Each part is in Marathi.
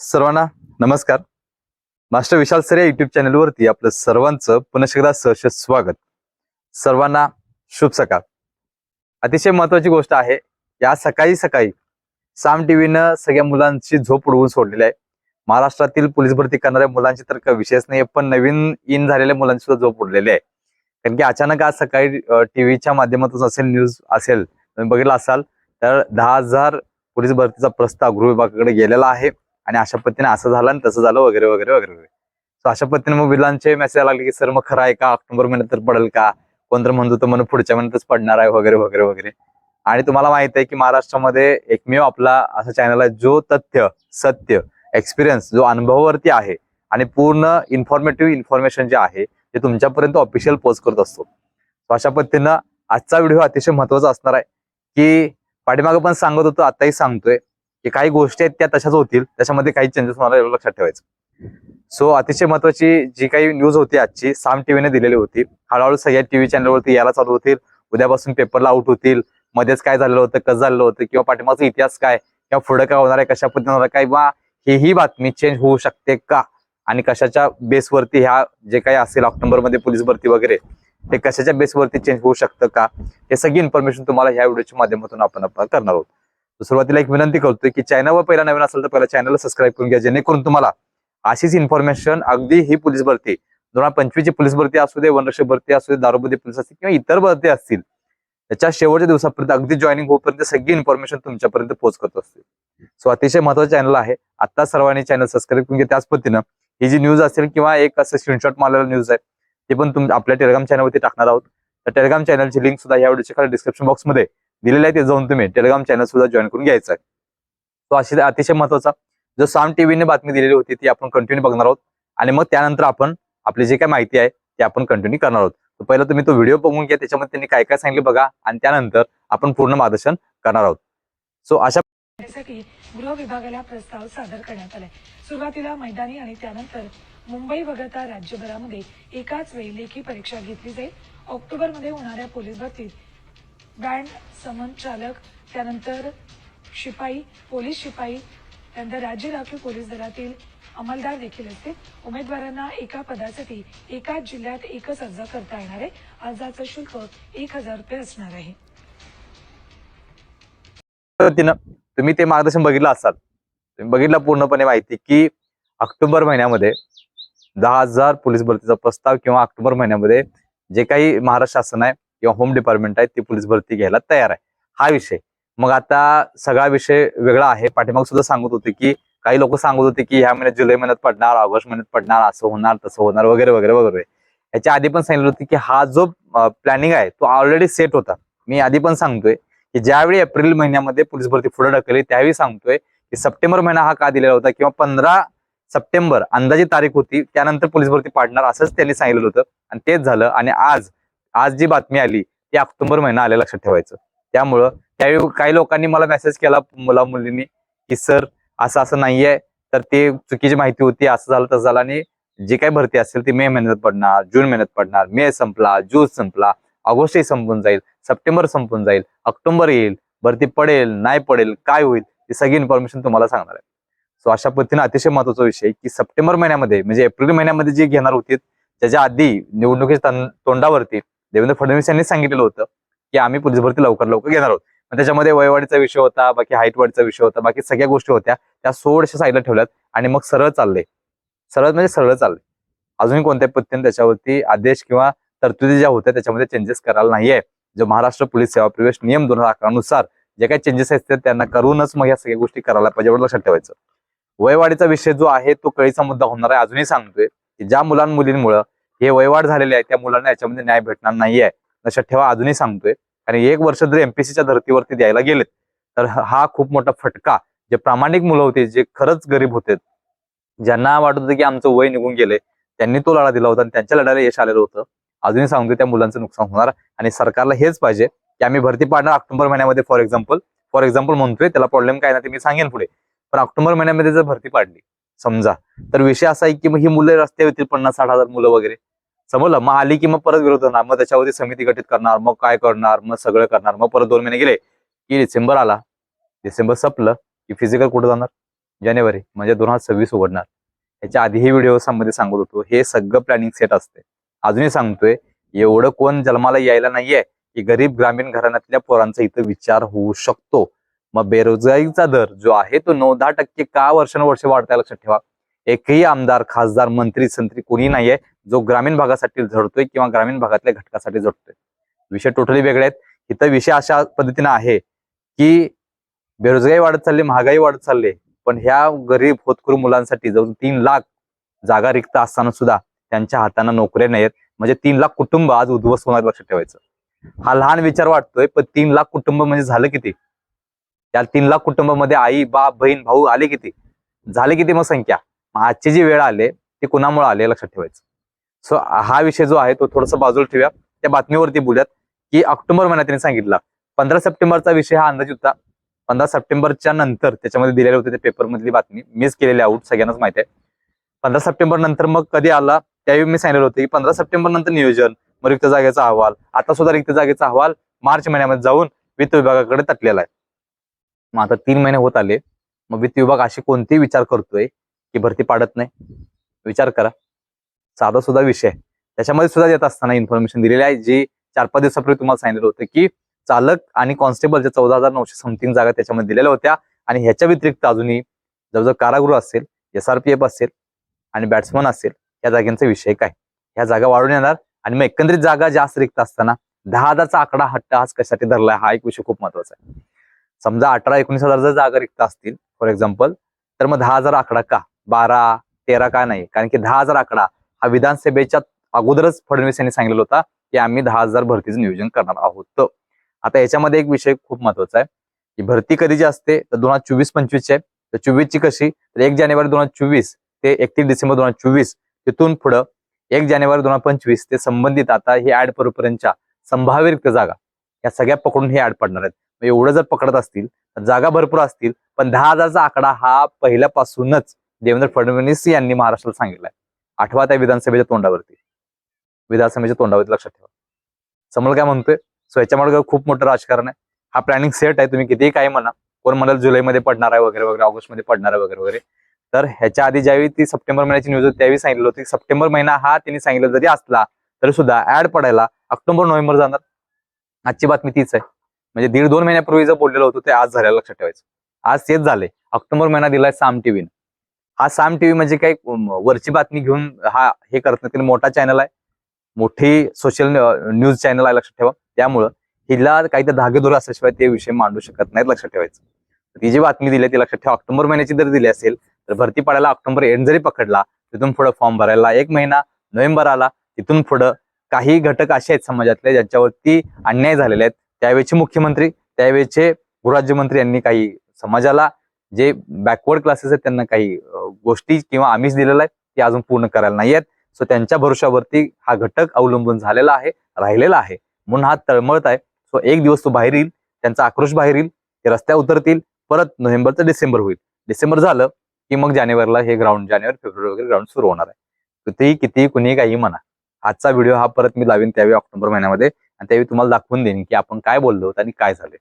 सर्वांना नमस्कार. मास्टर विशाल सर या युट्यूब चॅनलवरती आपलं सर्वांचं पुन्हा एकदा सहर्ष स्वागत. सर्वांना शुभ सकाळ. अतिशय महत्वाची गोष्ट आहे या सकाळी सकाळी साम टीव्हीनं सगळ्या मुलांची झोप उडवून सोडलेली आहे. महाराष्ट्रातील पोलीस भरती करणाऱ्या मुलांची तर काही विशेष नाही पण नवीन इन झालेल्या मुलांची सुद्धा झोप उडलेली आहे. कारण की अचानक आज सकाळी टीव्हीच्या माध्यमातून असेल न्यूज असेल तुम्ही बघितलं असाल तर दहा हजार पोलीस भरतीचा प्रस्ताव गृह विभागाकडे गेलेला आहे. आणि अशा पद्धतीने असं झालं आणि तसं झालं वगैरे वगैरे वगैरे वगैरे. अशा पद्धतीने मग विलांचे मेसेज लागले की सर मग खरं आहे का? ऑक्टोबर महिन्यात तर पडेल का? कोणतर म्हणत होतं म्हणून पुढच्या महिन्यातच पडणार आहे वगैरे वगैरे वगैरे. आणि तुम्हाला माहीत आहे की महाराष्ट्रामध्ये एकमेव आपला असा चॅनल आहे जो तथ्य सत्य एक्सपिरियन्स जो अनुभवावरती आहे आणि पूर्ण इन्फॉर्मेटिव्ह इन्फॉर्मेशन जे आहे ते तुमच्यापर्यंत ऑफिशियल पोस्ट करत असतो. अशा पद्धतीनं आजचा व्हिडिओ अतिशय महत्त्वाचा असणार आहे की पाठीमागं पण सांगत होतो आताही सांगतोय. की काही गोष्टी आहेत त्या तशाच होतील. त्याच्यामध्ये काही चेंजेस मला लक्षात ठेवायचं. सो अतिशय महत्वाची जी काही न्यूज होती आजची साम टीव्हीने दिलेली होती. हळूहळू सगळ्या टीव्ही चॅनलवरती यायला चालू होतील. उद्यापासून पेपरला आउट होतील. मध्येच काय झालेलं होतं कसं झालेलं होतं किंवा पाठिंबाचा इतिहास काय किंवा पुढे काय होणार आहे कशा पद्धतीने होणार काय किंवा ही बातमी चेंज होऊ शकते का? आणि कशाच्या बेसवरती ह्या जे काही असेल ऑक्टोबरमध्ये पोलीस भरती वगैरे ते कशाच्या बेसवरती चेंज होऊ शकतं का? हे सगळी इन्फॉर्मेशन तुम्हाला ह्या व्हिडिओच्या माध्यमातून आपण करणार आहोत. सुरुवातीला एक विनंती करतोय की चॅनलवर पहिला नवीन असेल तर पहिला चॅनलला सबस्क्राईब करून घ्या जेणेकरून तुम्हाला अशीच इन्फॉर्मेशन अगदी ही पोलीस भरती दोन हजार पंचवीसची पोलीस भरती असू दे वनरक्षक भरती असू दे दारूबंदी पोलीस असतील किंवा इतर भरती असतील त्याच्या शेवटच्या दिवसापर्यंत अगदी जॉईनिंग होईपर्यंत सगळी इन्फॉर्मेशन तुमच्यापर्यंत पोहोच करत असते सो अतिशय महत्वाचं चॅनल आहे. आता सर्वांनी चॅनल सबस्क्राईब करून घ्या. त्याच पद्धतीनं ही जी न्यूज असेल किंवा एक असं स्क्रीनशॉट मारलेला न्यूज आहे ते पण तुम आपल्या टेलिग्राम चॅनलवरती टाकणार आहोत. तर टेलिग्राम चॅनलची लिंक सुद्धा या व्हिडिओच्या खाली डिस्क्रिप्शन बॉक्समध्ये दिलेलं आहे ते जाऊन तुम्ही टेलिग्राम चॅनल सुद्धा जॉईन करून घ्यायचा. आहे तो अशी अतिशय महत्त्वाचा जो साम टीव्हीने बातमी दिलेली होती ती आपण कंटिन्यू बघणार आहोत. आणि मग त्यानंतर आपण आपली जी काय माहिती आहे ती आपण कंटिन्यू करणार आहोत. तर पहिला तुम्ही तो व्हिडिओ बघून घ्या त्याच्यामध्ये त्यांनी काय काय सांगितलं बघा. आणि त्यानंतर आपण पूर्ण मार्गदर्शन करणार आहोत. सो अशा गृह विभागाला प्रस्ताव सादर करण्यात आलाय. सुरुवातीला मैदानी आणि त्यानंतर मुंबई वगळता राज्यभरामध्ये एकाच वेळी लेखी परीक्षा घेतली जाईल. ऑक्टोबरमध्ये होणाऱ्या पोलीस भरतीत बँड समन चालक त्यानंतर शिपाई पोलीस शिपाई त्यानंतर राज्य राखीव पोलीस दलातील अंमलदार देखील असतील. उमेदवारांना एका पदासाठी एकाच जिल्ह्यात एकच अर्ज करता येणार आहे. अर्जाचं शुल्क एक हजार रुपये असणार आहे. पद्धतीनं तुम्ही ते मार्गदर्शन बघितलं असाल. तुम्ही बघितलं पूर्णपणे माहिती की ऑक्टोबर महिन्यामध्ये दहा हजार पोलीस भरतीचा प्रस्ताव किंवा ऑक्टोबर महिन्यामध्ये जे काही महाराष्ट्र शासन आहे किंवा होम डिपार्टमेंट आहे ती पोलीस भरती घ्यायला तयार आहे. हा विषय. मग आता सगळा विषय वेगळा आहे. पाठीमाग सुद्धा सांगत होते की काही लोक सांगत होते की ह्या महिन्यात जुलै महिन्यात पडणार ऑगस्ट महिन्यात पडणार असं होणार तसं होणार वगैरे वगैरे वगैरे. याच्या आधी पण सांगितलं होतं की हा जो प्लॅनिंग आहे तो ऑलरेडी सेट होता. मी आधी पण सांगतोय की ज्यावेळी एप्रिल महिन्यामध्ये पोलीस भरती पुढे ढकलली त्यावेळी सांगतोय की सप्टेंबर महिना हा का दिलेला होता किंवा पंधरा सप्टेंबर अंदाजी तारीख होती त्यानंतर पोलीस भरती पाडणार असंच त्यांनी सांगितलं होतं. आणि तेच झालं. आणि आज आज जी बातमी आली ती ऑक्टोबर महिना आल्या लक्षात ठेवायचं. त्यामुळं त्यावेळी काही लोकांनी मला मेसेज केला मुला मुलींनी की सर असं असं नाहीये. तर ते चुकीची माहिती होती असं झालं तसं झालं. आणि जी काही भरती असेल ती मे महिन्यात पडणार जून महिन्यात पडणार मे संपला जून संपला ऑगस्टही संपून जाईल सप्टेंबर संपून जाईल ऑक्टोबर येईल भरती पडेल नाही पडेल काय होईल ही सगळी इन्फॉर्मेशन तुम्हाला सांगणार आहे. सो अशा पद्धतीने अतिशय महत्त्वाचा विषय की सप्टेंबर महिन्यामध्ये म्हणजे एप्रिल महिन्यामध्ये जे घेणार होती त्याच्या आधी निवडणुकीच्या तोंडावरती देवेंद्र फडणवीस यांनी सांगितलेलं होतं की आम्ही पोलीस भरती लवकर लवकर घेणार आहोत. त्याच्यामध्ये वयवाढीचा विषय होता बाकी हाईटवाडीचा विषय होता बाकी सगळ्या गोष्टी होत्या. त्या सोळशे साईडला ठेवल्यात आणि मग सरळ चालले. सरळ म्हणजे सरळ चालले. अजूनही कोणत्या पद्धतीने त्याच्यावरती आदेश किंवा तरतुदी ज्या होत्या त्याच्यामध्ये चेंजेस करायला नाहीये. जो महाराष्ट्र पोलीस सेवा प्रवेश नियम दोन हजार जे काही चेंजेस असतात त्यांना करूनच मग या सगळ्या गोष्टी करायला पाहिजे एवढं लक्षात ठेवायचं. वयवाढीचा विषय जो आहे तो कळीचा मुद्दा होणार आहे अजूनही सांगतोय की ज्या मुलांमुलींमुळं हे वयवाढ झालेले आहे त्या मुलांना याच्यामध्ये न्याय भेटणार नाहीये. लक्षात ठेवा अजूनही सांगतोय. आणि एक वर्ष जर एमपीसीच्या धर्तीवरती द्यायला गेलेत तर हा खूप मोठा फटका. जे प्रामाणिक मुलं होते जे खरंच गरीब होते ज्यांना वाटत होतं की आमचं वय निघून गेले त्यांनी तो लढा दिला होता आणि त्यांच्या लढ्याला यश आलेलं होतं. अजूनही सांगतोय त्या मुलांचं नुकसान होणार आणि सरकारला हेच पाहिजे की आम्ही भरती पाडणार ऑक्टोबर महिन्यामध्ये फॉर एक्झाम्पल. फॉर एक्झाम्पल म्हणतोय त्याला प्रॉब्लेम काय ना ते मी सांगेन पुढे. पण ऑक्टोबर महिन्यामध्ये जर भरती पाडली समजा. तर विषय असा आहे की मग ही मुलं रस्त्यावर येतील पन्नास साठ हजार मुलं वगैरे. समजलं? मग आली की मग परत विरोध होणार. मग त्याच्यावरती समिती गठीत करणार. मग काय करणार? मग सगळं करणार. मग परत दोन महिने गेले की डिसेंबर आला. डिसेंबर संपलं की फिजिकल कुठं जाणार? जानेवारी. म्हणजे दोन हजार सव्वीस उघडणार. याच्या आधी हे व्हिडिओमध्ये सांगत होतो. हे सगळं प्लॅनिंग सेट असते. अजूनही सांगतोय एवढं कोण जन्माला यायला नाहीये की गरीब ग्रामीण घराण्यातल्या पोरांचा इथं विचार होऊ शकतो. मग बेरोजगारीचा दर जो आहे तो नऊ दहा टक्के का वर्षानुवर्ष वाढताय लक्षात ठेवा. एकही आमदार खासदार मंत्री संत्री कोणी नाहीये जो ग्रामीण भागासाठी झडतोय किंवा ग्रामीण भागातल्या घटकासाठी झडतोय. विषय टोटली वेगळे आहेत. इथं विषय अशा पद्धतीने आहे की बेरोजगारी वाढत चालली महागाई वाढत चालली पण ह्या गरीब होतकरू मुलांसाठी जवळ तीन लाख जागा रिक्त असताना सुद्धा त्यांच्या हाताना नोकऱ्या नाहीत म्हणजे तीन लाख कुटुंब आज उद्ध्वस्त होणार लक्षात ठेवायचं. हा लहान विचार वाटतोय पण तीन लाख कुटुंब म्हणजे झालं किती? या तीन लाख कुटुंबामध्ये आई बाप बहीण भाऊ आले किती? झाले किती मग संख्या? आजची जी वेळ आले ती कुणामुळे आले लक्षात ठेवायचं? सो हा विषय जो आहे तो थोडासा बाजूला ठेवूया. त्या बातमीवरती बोलूयात की ऑक्टोबर महिन्यात त्यांनी सांगितला पंधरा सप्टेंबरचा विषय हा अंदाज होता. पंधरा सप्टेंबरच्या नंतर त्याच्यामध्ये दिलेले होते ते पेपर मधली बातमी. मिस केलेली आऊट सगळ्यांनाच माहिती आहे. पंधरा सप्टेंबर नंतर मग कधी आला? त्यावेळी मी सांगितलं होतं की पंधरा सप्टेंबर नंतर नियोजन मग रिक्त जागेचा अहवाल. आता सुद्धा रिक्त जागेचा अहवाल मार्च महिन्यामध्ये जाऊन वित्त विभागाकडे तटलेला आहे. मग आता तीन महिने होत आले. मग वित्त विभाग असे कोणतेही विचार करतोय की भरती पाडत नाही. विचार करा. साधा सुद्धा विषय. त्याच्यामध्ये सुद्धा येत असताना इन्फॉर्मेशन दिलेली आहे. जी चार पाच दिवसापूर्वी तुम्हाला सांगितलं होतं की चालक आणि कॉन्स्टेबलच्या चौदा हजार नऊशे समथिंग जागा त्याच्यामध्ये दिलेल्या होत्या. आणि ह्याच्या व्यतिरिक्त अजूनही जवळजवळ कारागृह असेल एस आर पी एफ असेल आणि बॅट्समन असेल या जागांचा विषय काय? ह्या जागा वाढून येणार आणि मग एकंदरीत जागा जास्त रिक्त असताना दहा हजारचा आकडा हट्ट आज कशासाठी धरलाय हा एक विषय खूप महत्त्वाचा आहे. समजा अठरा एकोणीस हजार जर जागा रिक्त असतील फॉर एक्झाम्पल तर मग दहा हजार आकडा का? बारा तेरा का नाही? कारण की दहा हजार आकडा हा विधानसभेच्या अगोदरच फडणवीस यांनी सांगितलेला होता की आम्ही दहा हजार भरतीचं नियोजन करणार आहोत. आता याच्यामध्ये एक विषय खूप महत्त्वाचा आहे की भरती कधीची असते तर दोन हजार चोवीस पंचवीसची आहे तर चोवीसची कशी? तर एक जानेवारी दोन हजार चोवीस ते एकतीस डिसेंबर दोन हजार चोवीस तिथून पुढं एक जानेवारी दोन हजार पंचवीस ते संबंधित आता ही ऍड पर्यंतच्या संभाव्य रिक्त जागा या सगळ्या पकडून हे ऍड पडणार आहेत. म्हणजे एवढं जर पकडत असतील जागा भरपूर असतील पण दहा हजारचा आकडा हा पहिल्यापासूनच देवेंद्र फडणवीस यांनी महाराष्ट्राला सांगितलाय. आठवा त्या विधानसभेच्या तोंडावरती. विधानसभेच्या तोंडावरती लक्षात ठेवा. समोर काय म्हणतोय? सो याच्यामुळे खूप मोठं राजकारण आहे. हा प्लॅनिंग सेट आहे. तुम्ही कितीही काय म्हणा कोण म्हणाल जुलैमध्ये पडणार आहे वगैरे वगैरे ऑगस्टमध्ये पडणार आहे वगैरे वगैरे. तर ह्याच्या आधी ज्यावेळी ती सप्टेंबर महिन्याची न्यूज होती त्यावेळी सांगितलं होतं सप्टेंबर महिना हा त्यांनी सांगितलं जरी असला तरी सुद्धा ऍड पडायला ऑक्टोबर नोव्हेंबर जाणार. आजची बातमी तीच आहे. म्हणजे दीड दोन महिन्यापूर्वी जर बोललेलं होतं ते आज झालेलं लक्षात ठेवायचं. आज तेच झाले ऑक्टोबर महिना दिलाय साम टीव्हीनं हा साम टीव्ही म्हणजे काही वरची बातमी घेऊन हा हे करत नाही. मोठा चॅनल आहे. मोठी सोशल न्यूज चॅनल आहे लक्षात ठेवा. त्यामुळं हिला काही तर धागेदोर असल्याशिवाय ते विषय मांडू शकत नाहीत लक्षात ठेवायचं. ती जी बातमी दिली आहे ती लक्षात ठेवा. ऑक्टोबर महिन्याची जर दिली असेल तर भरती पडायला ऑक्टोबर एंड जरी पकडला तिथून पुढे फॉर्म भरायला एक महिना नोव्हेंबर आला तिथून पुढं काही घटक असे आहेत समाजातले ज्यांच्यावरती अन्याय झालेले आहेत. त्यावेळेचे मुख्यमंत्री त्यावेळेचे गृहराज्यमंत्री यांनी काही समाजाला जे बॅकवर्ड क्लासेस आहेत त्यांना काही गोष्टी किंवा आमिष दिलेला आहे ते अजून पूर्ण करायला नाही आहेत. सो त्यांच्या भरोशावरती हा घटक अवलंबून झालेला आहे राहिलेला आहे. म्हणून हा तळमळत आहे. सो एक दिवस तो बाहेर येईल त्यांचा आक्रोश बाहेर येईल ते रस्त्यावर उतरतील परत नोव्हेंबरचं डिसेंबर होईल. डिसेंबर झालं की मग जानेवारीला हे ग्राउंड जानेवारी फेब्रुवारी वगैरे ग्राउंड सुरू होणार आहे. कितीही किती कुणीही काही म्हणा. आजचा व्हिडिओ हा परत मी लावीन त्यावेळी ऑक्टोबर महिन्यामध्ये. आणि त्यावेळी तुम्हाला दाखवून देईन की आपण काय बोललो आणि काय झाले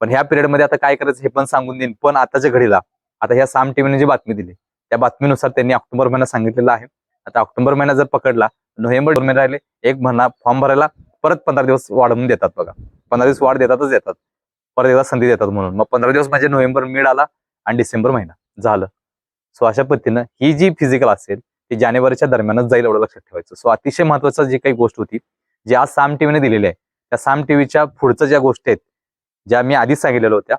पण ह्या पिरियडमध्ये आता काय करायचं हे पण सांगून देईन. पण आताच्या घडीला आता ह्या साम टीव्हीने जी बातमी दिली त्या बातमीनुसार त्यांनी ऑक्टोबर महिना सांगितलेला आहे. आता ऑक्टोबर महिना जर पकडला नोव्हेंबर दोन महिने राहिले एक महिना फॉर्म भरायला परत पंधरा दिवस वाढवून देतात बघा. पंधरा दिवस वाढ देतातच देतात. परत एकदा संधी देतात म्हणून. मग पंधरा दिवस म्हणजे नोव्हेंबर मिड आला आणि डिसेंबर महिना झालं. सो अशा पद्धतीनं ही जी फिजिकल असेल ती जानेवारीच्या दरम्यानच जाईल एवढं लक्षात ठेवायचं. सो अतिशय महत्वाचं जी काही गोष्ट होती जे आज साम टीव्हीने दिलेले आहे त्या साम टीव्हीच्या पुढच्या ज्या गोष्टी आहेत ज्या मी आधीच सांगितलेल्या होत्या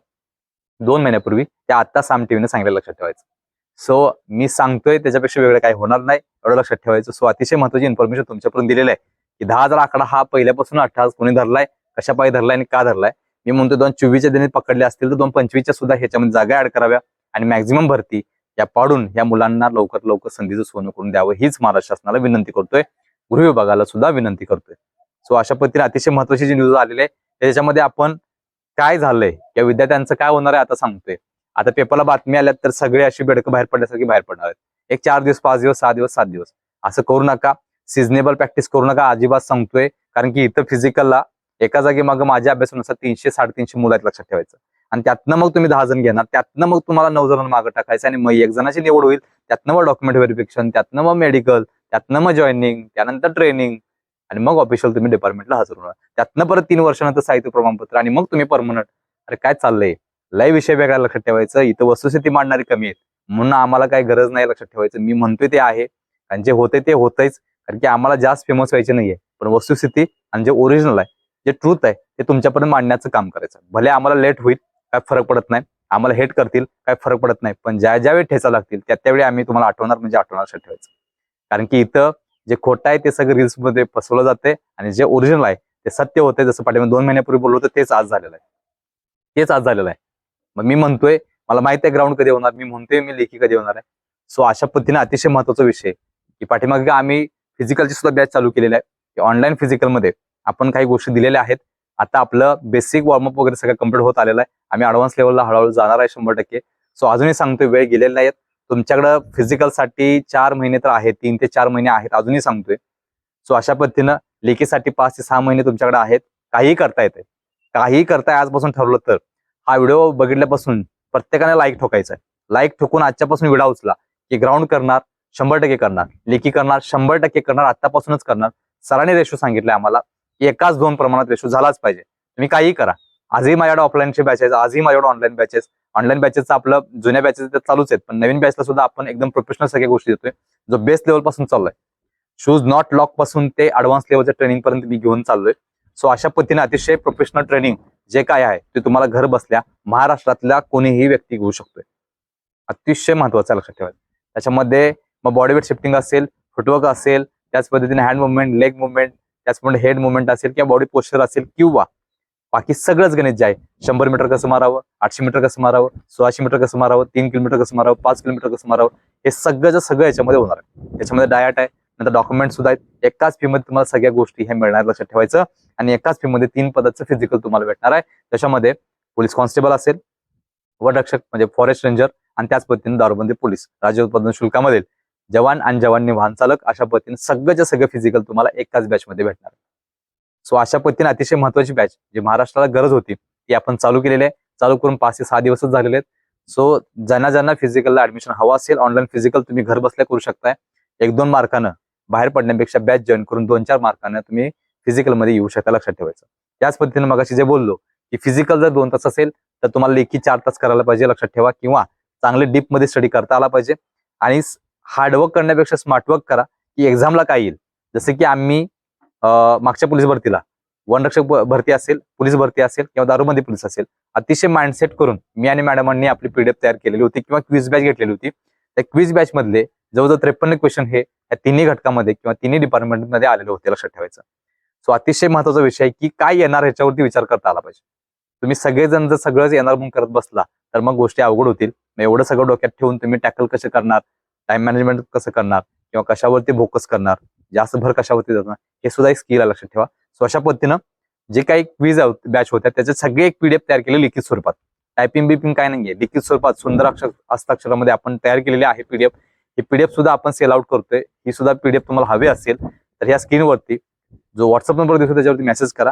दोन महिन्यापूर्वी त्या आता साम टीव्हीने सांगितलं लक्षात ठेवायचं. सो मी सांगतोय त्याच्यापेक्षा वेगळं काही होणार नाही एवढं लक्षात ठेवायचं. सो अतिशय महत्वाची इन्फॉर्मेशन तुमच्यापर्यंत दिलेलं आहे की दहा हजार आकडा हा पहिल्यापासून अठरा कोणी धरलाय कशा पायी धरलाय आणि का धरलाय. मी म्हणतो दोन चोवीसच्या दिनी पकडले असतील तर दोन पंचवीसच्या सुद्धा ह्याच्यामध्ये जागा ऍड कराव्या आणि मॅक्झिमम भरती या पाडून या मुलांना लवकर लवकर संधीचं सोनं करून द्यावं हीच महाराष्ट्र शासनाला विनंती करतोय. गृह विभागाला सुद्धा विनंती करतोय. सो अशा पद्धतीने अतिशय महत्वाची जी न्यूज आलेली आहे त्याच्यामध्ये आपण काय झालंय या विद्यार्थ्यांचं काय होणार आहे आता सांगतोय. आता पेपरला बातमी आल्यात तर सगळे अशी बेडकं बाहेर पडल्यासारखी बाहेर पडणार आहेत. एक चार दिवस पाच दिवस सहा दिवस सात दिवस. असं करू नका. सिजनेबल प्रॅक्टिस करू नका अजिबात सांगतोय. कारण की इथं फिजिकलला एका जागी मागं माझ्या अभ्यासानुसार तीनशे साडेतीनशे मुलं आहेत लक्षात ठेवायचं. आणि त्यातनं मग तुम्ही दहा जण घेणार त्यातनं मग तुम्हाला नऊ जण मागं टाकायचं आणि मग एक जणाची निवड होईल. त्यातनं मग डॉक्युमेंट व्हेरिफिकेशन त्यातनं मग मेडिकल त्यातनं मग जॉईनिंग त्यानंतर ट्रेनिंग आणि मग ऑफिशियल तुम्ही डिपार्टमेंटला हजर होणार. त्यातनं परत तीन वर्षानंतर साहित्य प्रमाणपत्र आणि मग तुम्ही परमनंट अरे काय चाललंय? लय विषय वेगळा लक्षात ठेवायचं. इथं वस्तुस्थिती मांडणारी कमी आहेत. म्हणून आम्हाला काही गरज नाही लक्षात ठेवायचं. मी म्हणतोय ते आहे. आणि जे होते ते होतंच कारण की आम्हाला जास्त फेमस व्हायचे नाहीये. पण वस्तुस्थिती आणि जे ओरिजिनल आहे जे ट्रूथ आहे ते तुमच्यापर्यंत मांडण्याचं काम करायचं. भले आम्हाला लेट होईल काय फरक पडत नाही. आम्हाला हेट करतील काय फरक पडत नाही. पण ज्या ज्यावेळी ठेचा लागतील त्या त्यावेळी आम्ही तुम्हाला आठवणार म्हणजे आठवणार लक्षात ठेवायचं. कारण की इथं जे खोटं आहे ते सगळं रील्समध्ये फसवलं जाते आणि जे ओरिजिनल आहे ते सत्य होते जसं पाठीमध्ये दोन महिन्यापूर्वी बोललो होतं तेच आज झालेलं आहे. तेच आज झालेलं आहे. मग मी म्हणतोय मला माहिती आहे ग्राउंड कधी होणार मी म्हणतोय मी लेखी कधी होणार आहे. सो अशा पद्धतीने अतिशय महत्त्वाचा विषय की पाठीमागे आम्ही फिजिकलची सुद्धा बॅच चालू केलेली आहे. की ऑनलाईन फिजिकलमध्ये आपण काही गोष्टी दिलेल्या आहेत. आता आपलं बेसिक वॉर्मअप वगैरे सगळं कंप्लीट होत आलेलं आहे. आम्ही अडव्हान्स लेवलला हळूहळू जाणार आहे शंभर टक्के. सो अजूनही सांगतोय वेळ गेलेला आहे तुमच्याकडं फिजिकलसाठी चार महिने तर आहेत तीन ते चार महिने आहेत अजूनही सांगतोय. सो अशा पद्धतीनं लेखीसाठी पाच ते सहा महिने तुमच्याकडे आहेत. काहीही करता येते काहीही करताय आजपासून ठरवलं तर. हा व्हिडिओ बघितल्यापासून प्रत्येकाने लाईक ठोकायचा आहे लाईक ठोकून आजच्यापासून विडा उचला की ग्राउंड करणार शंभर टक्के करणार. लेखी करणार शंभर टक्के करणार आतापासूनच करणार. सरांनी रेशो सांगितलंय आम्हाला की एकाच दोन प्रमाणात रेशो झालाच पाहिजे. तुम्ही काहीही करा. आजही माझ्याकडे ऑफलाईनचे बॅचेस आजही माझ्याकडे ऑनलाईन बॅचेस ऑनलाईन बॅचेसचं आपलं जुन्या बॅचेस चालूच आहेत पण नवीन बॅचला सुद्धा आपण एकदम प्रोफेशनल सगळ्या गोष्टी देतोय. जो बेस्ट लेवलपासून चाललोय. शूज नॉट लॉकपासून ते ऍडव्हान्स लेवलच्या ट्रेनिंग पर्यंत मी घेऊन चाललोय. सो अशा पद्धतीने अतिशय प्रोफेशनल ट्रेनिंग जे काय आहे ते तुम्हाला घर बसल्या महाराष्ट्रातल्या कोणीही व्यक्ती घेऊ शकतोय. अतिशय महत्वाचं लक्षात ठेवायचं. त्याच्यामध्ये मग बॉडी वेट शिफ्टिंग असेल फुटवर्क असेल त्याच पद्धतीने हँड मुवमेंट लेग मुवमेंट त्याचप्रमाणे हेड मुवमेंट असेल किंवा बॉडी पोस्चर असेल किंवा बाकी सगळंच गणित जे आहे शंभर मीटर कसं मारावं आठशे मीटर कसं मारावं सोळाशे मीटर कसं मारावं तीन किलोमीटर कसं मारावं पाच किलोमीटर कसं मारावं हे सगळं सगळं याच्यामध्ये होणार आहे. याच्यामध्ये डायट आहे नंतर डॉक्युमेंट सुद्धा आहेत. एकाच फी मध्ये तुम्हाला सगळ्या गोष्टी हे मिळणार लक्षात ठेवायचं. आणि एकाच फी मध्ये तीन पदाचं फिजिकल तुम्हाला भेटणार आहे. त्याच्यामध्ये पोलीस कॉन्स्टेबल असेल वनरक्षक म्हणजे फॉरेस्ट रेंजर आणि त्याच पद्धतीने दारूबंदी पोलीस राज्य उत्पादन शुल्कामधील जवान आणि जवाननी वाहन चालक अशा पद्धतीने सगळंच्या सगळं फिजिकल तुम्हाला एकाच बॅच मध्ये भेटणार सो अशा पद्धतीने अतिशय महत्वाची बॅच जी महाराष्ट्राला गरज होती ती आपण चालू केलेली आहे. चालू करून पाच ते सहा दिवसच झालेले आहेत. सो ज्यांना ज्यांना फिजिकलला ऍडमिशन हवं असेल ऑनलाईन फिजिकल तुम्ही घर बसल्या करू शकताय. एक दोन मार्कानं बाहेर पडण्यापेक्षा बॅच जॉईन करून दोन चार मार्कानं तुम्ही फिजिकलमध्ये येऊ शकता लक्षात ठेवायचं. त्याच पद्धतीने मगाशी जे बोललो की फिजिकल जर दोन तास असेल तर तुम्हाला लेखी चार तास करायला पाहिजे लक्षात ठेवा. किंवा चांगले डीपमध्ये स्टडी करता आला पाहिजे. आणि हार्डवर्क करण्यापेक्षा स्मार्टवर्क करा की एक्झामला काय येईल. जसं की आम्ही मागच्या पोलीस भरतीला. वनरक्षक भरती असेल पोलीस भरती असेल किंवा दारूबंदी पोलीस असेल अतिशय माइंडसेट करून मी आणि मॅडमांनी आपली पीडीएफ तयार केलेली होती किंवा क्विज बॅच घेतलेली होती. त्या क्विज बॅच मधले जवळजवळ त्रेपन्न क्वेश्चन हे या तिन्ही घटकामध्ये किंवा तिन्ही डिपार्टमेंटमध्ये आलेले होते लक्षात ठेवायचं. सो अतिशय महत्त्वाचा विषय आहे की काय येणार ह्याच्यावरती विचार करता आला पाहिजे. तुम्ही सगळेजण जर सगळंच येणार म्हणून करत बसला तर मग गोष्टी अवघड होतील. मग एवढं सगळं डोक्यात ठेवून तुम्ही टॅकल कसं करणार? टाइम मॅनेजमेंट कसं करणार? किंवा कशावरती फोकस करणार? जास्त भर कशावरती जाणार हे सुद्धा एक स्किल आहे लक्षात ठेवा. सो अशा पद्धतीनं जे काही क्विज बॅच होत्या त्याचे सगळे एक पीडीएफ तयार केले लिखित स्वरूपात. टायपिंग बिपिंग काय नाहीये. लिखित स्वरूपात सुंदर अक्षर हस्ताक्षरामध्ये आपण तयार केलेले आहे पीडीएफ ही पीडीएफ सुद्धा आपण सेल आउट करतोय. ही सुद्धा पीडीएफ तुम्हाला हवी असेल तर ह्या स्क्रीनवरती जो व्हॉट्सअप नंबर दिसतो त्याच्यावरती मेसेज करा.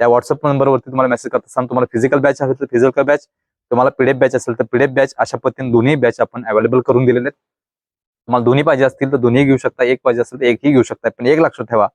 त्या व्हॉट्सअप नंबरवरती तुम्हाला मेसेज करत असताना तुम्हाला फिजिकल बॅच हवी तर फिजिकल बॅच तुम्हाला पीडीएफ बॅच असेल तर पीडीएफ बॅच अशा पद्धतीने दोन्ही बॅच आपण अवेलेबल करून दिलेले आहेत. तुम्हाला दोन्ही पाहिजे असतील तर दोन्ही घेऊ शकता एक पाहिजे असेल तर एकही घेऊ शकता पण एक लक्षात ठेवा.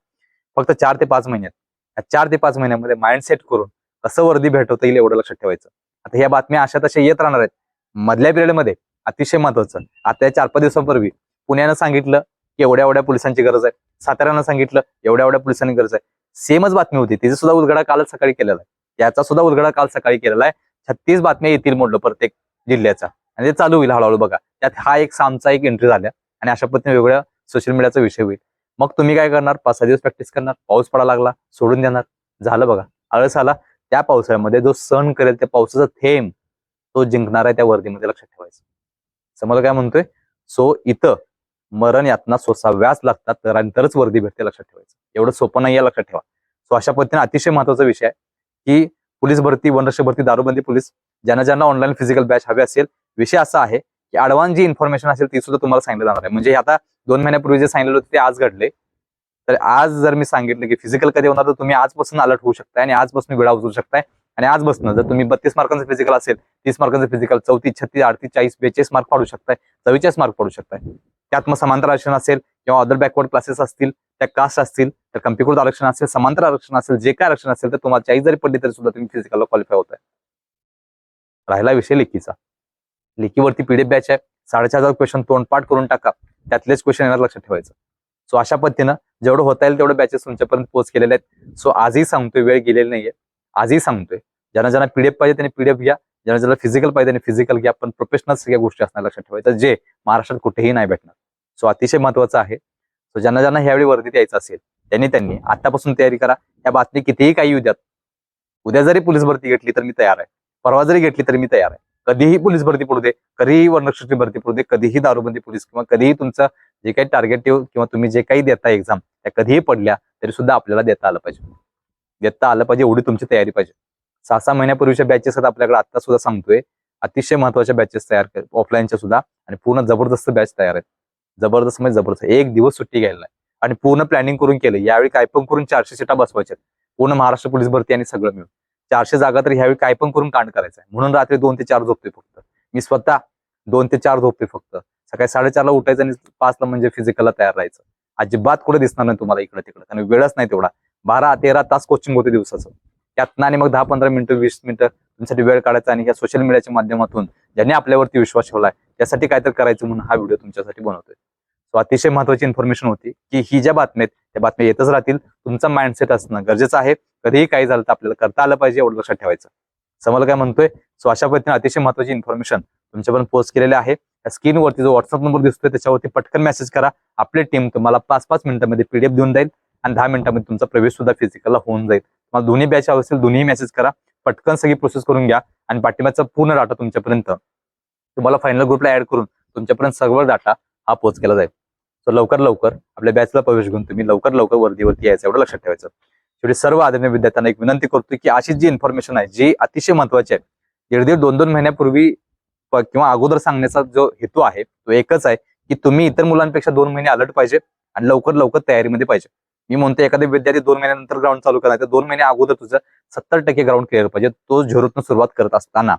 फक्त चार ते पाच महिन्यात चार ते पाच महिन्यामध्ये माइंड सेट करून कसं वर्दी भेटवता येईल एवढं लक्षात ठेवायचं. आता ह्या बातम्या अशा तशा येत राहणार आहेत. मधल्या पिरियडमध्ये अतिशय महत्वाचं आता या चार पाच दिवसांपूर्वी पुण्यानं सांगितलं की एवढ्या एवढ्या पोलिसांची गरज आहे. साताऱ्यानं सांगितलं एवढ्या एवढ्या पोलिसांची गरज आहे. सेमच बातमी होती. तिचा सुद्धा उलगडा कालच सकाळी केलेला आहे. याचा सुद्धा उलगडा काल सकाळी केलेला आहे. छत्तीस बातम्या येतील म्हणलं प्रत्येक जिल्ह्याचा. आणि ते चालू होईल हळूहळू बघा. त्यात हा एक सामचा एक एंट्री झाल्या आणि अशा पद्धतीने वेगवेगळ्या सोशल मीडियाचा विषय होईल. मग तुम्ही काय करणार? पाच सहा दिवस प्रॅक्टिस करणार पाऊस पडा लागला सोडून देणार. झालं बघा. आळस आला त्या पावसाळ्यामध्ये जो सण करेल त्या पावसाचा थेंब तो जिंकणार आहे त्या वर्दीमध्ये लक्षात ठेवायचं. समजा काय म्हणतोय? सो इथं मरण यातना सोसाव्याच लागतात तरच वर्दी भेटते लक्षात ठेवायचं. एवढं सोपं नाही लक्षात ठेवा. सो अशा पद्धतीने अतिशय महत्त्वाचा विषय आहे की पोलीस भरती वनरक्षक भरती दारूबंदी पोलीस ज्यांना ज्यांना ऑनलाईन फिजिकल बॅच हवे असेल विषय असा आहे की ऍडव्हान्स जी इन्फॉर्मेशन असेल ती सुद्धा तुम्हाला सांगितलं जाणार आहे. म्हणजे आता दोन महिन्यापूर्वी जे सांगितलं होतं ते आज घडले तर आज जर मी सांगितलं की फिजिकल कधी होणार तर तुम्ही आजपासून अलर्ट होऊ शकताय आणि आजपासून वेळा उचलू शकताय. आणि आजपासून जर तुम्ही बत्तीस मार्कांचं फिजिकल असेल तीस मार्कांचं फिजिकल चौतीस छत्तीस अडतीस चाळीस बेचाळीस मार्क पाडू शकताय चव्वेचाळीस मार्क पडू शकताय. त्यात मग समांतर आरक्षण असेल किंवा अदर बॅकवर्ड क्लासेस असतील त्या कास्ट असतील तर कम्प्युटर आरक्षण असेल समांतर आरक्षण असेल जे काय आरक्षण असेल तर तुम्हाला चाळीस जरी पडली तरी सुद्धा तुम्ही फिजिकलला क्वालिफाय होत आहे राहिला विषय लेखीचा. लेखीवरती पीडीएफ बॅच आहे. साडेचार हजार क्वेश्चन तोंडपाठ करून टाका. त्यातलेच क्वेश्चन येणार लक्षात ठेवायचं. सो अशा पद्धतीनं जेवढं होता येईल तेवढं बॅचेस तुमच्यापर्यंत पोहोच केलेले आहेत. सो आजही सांगतोय वेळ गेलेली नाहीये. आजही सांगतोय. ज्यांना ज्यांना पीडीएफ पाहिजे त्यांनी पीडीएफ घ्या. ज्यांना ज्यांना फिजिकल पाहिजे त्यांनी फिजिकल घ्या. पण प्रोफेशनल सगळ्या गोष्टी असणार लक्षात ठेवायचं. जे महाराष्ट्रात कुठेही नाही भेटणार. सो अतिशय महत्वाचं आहे. सो ज्यांना ज्यांना ह्यावेळी वर्दीत यायचं असेल त्यांनी त्यांनी आतापासून तयारी करा. या बातमी कितीही काही येऊ द्यात. उद्या जरी पोलीस भरती घेतली तर मी तयार आहे. परवा जरी घेतली तरी मी तयार आहे. कधीही पोलीस भरती पडू दे कधीही वर्णक्षेत्री भरती पडू दे कधीही दारूबंदी पोलीस किंवा कधीही तुमचं जे काही टार्गेटिव्ह किंवा तुम्ही जे काही देता एक्झाम त्या कधीही पडल्या तरी सुद्धा आपल्याला देता आलं पाहिजे. देता आलं पाहिजे एवढी तुमची तयारी पाहिजे. सहा सहा महिन्यापूर्वीच्या बॅचेस आहेत आपल्याकडे आता सुद्धा सांगतोय. अतिशय महत्त्वाच्या बॅचेस तयार ऑफलाईनच्या सुद्धा आणि पूर्ण जबरदस्त बॅच तयार आहेत. जबरदस्त म्हणजे जबरदस्त एक दिवस सुट्टी घ्यायला नाही. आणि पूर्ण प्लॅनिंग करून केलं यावेळी काय पण करून चारशे सीटा बसवायच्या पूर्ण महाराष्ट्र पोलीस भरती आणि सगळं मिळून. चारशे जागा तर ह्यावेळी काय पण करून कांड करायचं आहे म्हणून रात्री दोन ते चार झोपते फक्त. मी स्वतः दोन ते चार झोपते फक्त. सकाळी साडेचारला उठायचं आणि पाचला म्हणजे फिजिकलला तयार राहायचं. अजिबात कुठे दिसणार नाही तुम्हाला इकडे तिकडे. कारण वेळच नाही तेवढा. बारा तेरा तास कोचिंग होते दिवसाचं. त्यातनं आणि मग दहा पंधरा मिनिटं वीस मिनिटं तुमच्यासाठी वेळ काढायचा आणि ह्या सोशल मीडियाच्या माध्यमातून ज्यांनी आपल्यावरती विश्वास ठेवलाय त्यासाठी काय तर करायचं म्हणून हा व्हिडिओ तुमच्यासाठी बनवतोय. सो अतिशय महत्वाची इन्फॉर्मेशन होती की ही ज्या बातम्या आहेत त्या बातम्या येतच राहतील. तुमचा माइंडसेट असणं गरजेचं आहे. कधीही काही झालं तर आपल्याला करता आलं पाहिजे एवढं लक्षात ठेवायचं. समोर काय म्हणतोय सो अशा पद्धतीने अतिशय महत्वाची इन्फॉर्मेशन तुमच्यापर्यंत पोस्ट केलेली आहे त्या स्क्रीनवरती जो व्हॉट्सअप नंबर दिसतोय त्याच्यावरती पटकन मेसेज करा. आपली टीम तुम्हाला पाच पाच मिनिटांमध्ये पीडीएफ देऊन जाईल आणि दहा मिनिटांमध्ये तुमचा प्रवेश सुद्धा फिजिकलला होऊन जाईल. तुम्हाला दोन्ही बॅच हवं असेल दोन्ही मेसेज करा. पटकन सगळी प्रोसेस करून घ्या आणि पाठिंब्याचा पूर्ण डाटा तुमच्यापर्यंत तुम्हाला फायनल ग्रुपला ऍड करून तुमच्यापर्यंत सर्व डाटा हा पोच केला जाईल. तर लवकर लवकर आपल्या बॅचला प्रवेश घेऊन तुम्ही लवकर लवकर वर्दीवरती यायचं एवढं लक्षात ठेवायचं. शेवटी सर्व आदरणीय विद्यार्थ्यांना एक विनंती करतो की अशी जी इन्फॉर्मेशन आहे जी अतिशय महत्वाची आहे दीड दीड दोन दोन महिन्यापूर्वी किंवा अगोदर सांगण्याचा जो हेतू आहे तो एकच आहे की तुम्ही इतर मुलांपेक्षा दोन महिने अलर्ट पाहिजे आणि लवकर लवकर तयारीमध्ये पाहिजे. मी म्हणतो एखादा विद्यार्थी दोन महिन्यानंतर ग्राउंड चालू करायचं तर दोन महिने अगोदर तुझं सत्तर टक्के ग्राउंड क्लिअर पाहिजे तो झिरोतनं सुरुवात करत असताना.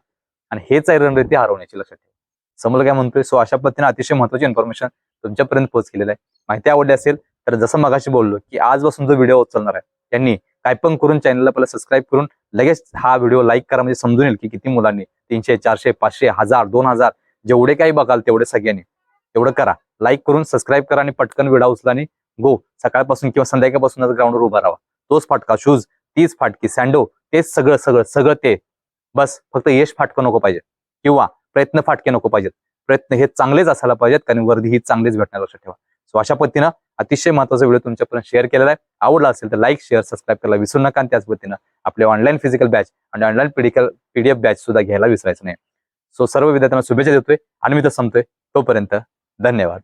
आणि हेच आहे रणनीती हरवण्याची लक्षात ठेवा. समोर काय म्हणतोय सो अशा पद्धतीने अतिशय महत्वाची इन्फॉर्मेशन तुमच्यापर्यंत पोहोच केलेलं आहे. माहिती आवडली असेल तर जसं मगाशी बोललो की आजपासून जो व्हिडिओ उचलणार आहे त्यांनी काय पण करून चॅनलला पहिला सबस्क्राईब करून लगेच हा व्हिडिओ लाईक करा म्हणजे समजून येईल की किती मुलांनी तीनशे चारशे पाचशे हजार दोन हजार जेवढे काही बघाल तेवढे सगळ्यांनी. तेवढं करा. लाईक करून सबस्क्राईब करा आणि पटकन विडा उचला आणि गो सकाळपासून किंवा संध्याकाळपासूनच ग्राउंडवर उभा राहा. तोच फाटका शूज तीच फाटकी सँडो तेच सगळं सगळं सगळं ते. बस फक्त यश फाटकं नको पाहिजे किंवा प्रयत्न फाटके नको पाहिजेत. प्रयत्न हे चांगलेच असायला पाहिजेत कारण वर्दी ही चांगलीच भेटणार लक्षात ठेवा. सो अशा पद्धतीनं अतिशय महत्त्वाचा व्हिडिओ तुमच्यापर्यंत शेअर केलेला आहे. आवडला असेल तर लाईक शेअर सबस्क्राईब करायला विसरू नका. आणि त्याच पद्धतीनं आपले ऑनलाईन फिजिकल बॅच आणि ऑनलाईन पिडिकल पीडीएफ बॅच सुद्धा घ्यायला विसरायचं नाही. सो सर्व विद्यार्थ्यांना शुभेच्छा देतोय आणि मी तर संपतोय. तोपर्यंत धन्यवाद.